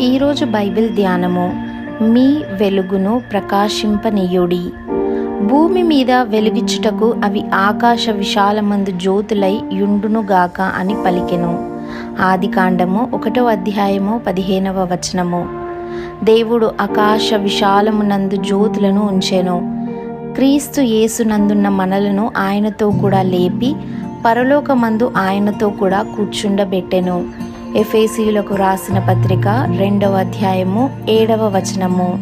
ఈరోజు బైబిల్ ధ్యానము. మీ వెలుగును ప్రకాశింపనీయుడి. భూమి మీద వెలుగిచ్చుటకు అవి ఆకాశ విశాలమందు జ్యోతులై యుండునుగాక అని పలికెను. ఆది కాండము ఒకటో అధ్యాయము పదిహేనవ వచనము. దేవుడు ఆకాశ విశాలమునందు జ్యోతులను ఉంచెను. క్రీస్తు యేసునందున్న మనలను ఆయనతో కూడా లేపి పరలోకమందు ఆయనతో కూడా కూర్చుండబెట్టెను. ఎఫేసీయులకు రాసిన పత్రిక రెండవ అధ్యాయము ఏడవ వచనము.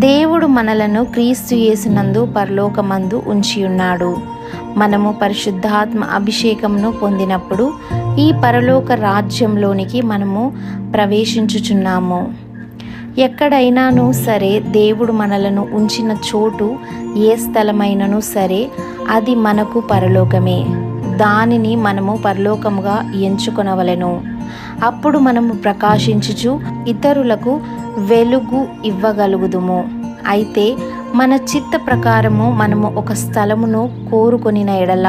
దేవుడు మనలను క్రీస్తు యేసునందు పరలోకమందు ఉంచి ఉన్నాడు మనము పరిశుద్ధాత్మ అభిషేకమును పొందినప్పుడు ఈ పరలోక రాజ్యంలోనికి మనము ప్రవేశించుచున్నాము. ఎక్కడైనాను సరే దేవుడు మనలను ఉంచిన చోటు ఏ స్థలమైనను సరే అది మనకు పరలోకమే. దానిని మనము పరలోకముగా ఎంచుకొనవలెను. అప్పుడు మనము ప్రకాశించుచు ఇతరులకు వెలుగు ఇవ్వగలుగుదుము. అయితే మన చిత్త ప్రకారము మనము ఒక స్థలమును కోరుకొనిన ఎడల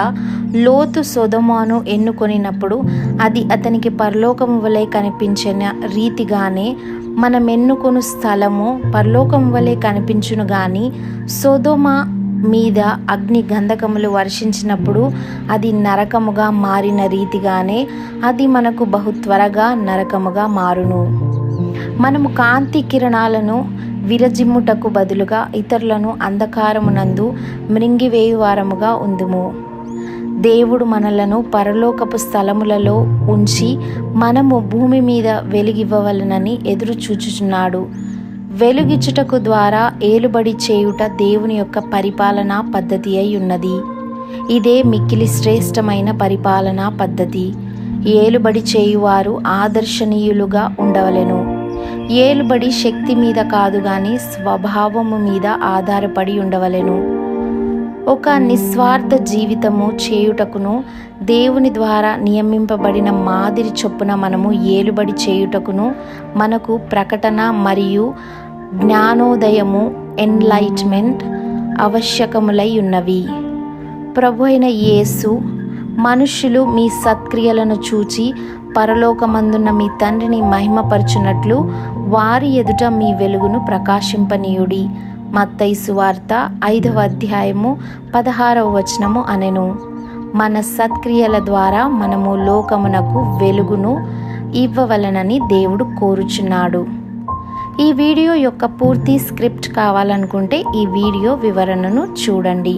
లోతు సొదమాను ఎన్నుకొనినప్పుడు అది అతనికి పరలోకము వలె కనిపించిన రీతిగానే మనం ఎన్నుకొను స్థలము పరలోకం వలె కనిపించును గాని సొదొమ మీద అగ్ని గంధకములు వర్షించినప్పుడు అది నరకముగా మారిన రీతిగానే అది మనకు బహు త్వరగా నరకముగా మారును. మనము కాంతి కిరణాలను విరజిమ్ముటకు బదులుగా ఇతరులను అంధకారమునందు మృంగివేయువారముగా ఉందుము. దేవుడు మనలను పరలోకపు స్థలములలో ఉంచి మనము భూమి మీద వెలిగివ్వవలనని ఎదురు చూచుచున్నాడు వెలుగిచ్చుటకు ద్వారా ఏలుబడి చేయుట దేవుని యొక్క పరిపాలనా పద్ధతి అయి ఉన్నది. ఇదే మిక్కిలి శ్రేష్టమైన పరిపాలనా పద్ధతి. ఏలుబడి చేయువారు ఆదర్శనీయులుగా ఉండవలెను. ఏలుబడి శక్తి మీద కాదు గాని స్వభావము మీద ఆధారపడి ఉండవలెను. ఒక నిస్వార్థ జీవితము చేయుటకును దేవుని ద్వారా నియమింపబడిన మాదిరి చొప్పున మనము ఏలుబడి చేయుటకును మనకు ప్రకటన మరియు జ్ఞానోదయము ఎన్లైట్మెంట్ ఆవశ్యకములై ఉన్నవి ప్రభు అయిన యేసు మనుష్యులు మీ సత్క్రియలను చూచి పరలోకమందున్న మీ తండ్రిని మహిమపరచునట్లు వారి ఎదుట మీ వెలుగును ప్రకాశింపనీయుడి. మత్తైసు వార్త ఐదవ అధ్యాయము పదహారవ వచనము అనెను. మన సత్క్రియల ద్వారా మనము లోకమునకు వెలుగును ఇవ్వవలనని దేవుడు కోరుచున్నాడు. ఈ వీడియో యొక్క పూర్తి స్క్రిప్ట్ కావాలనుకుంటే ఈ వీడియో వివరణను చూడండి.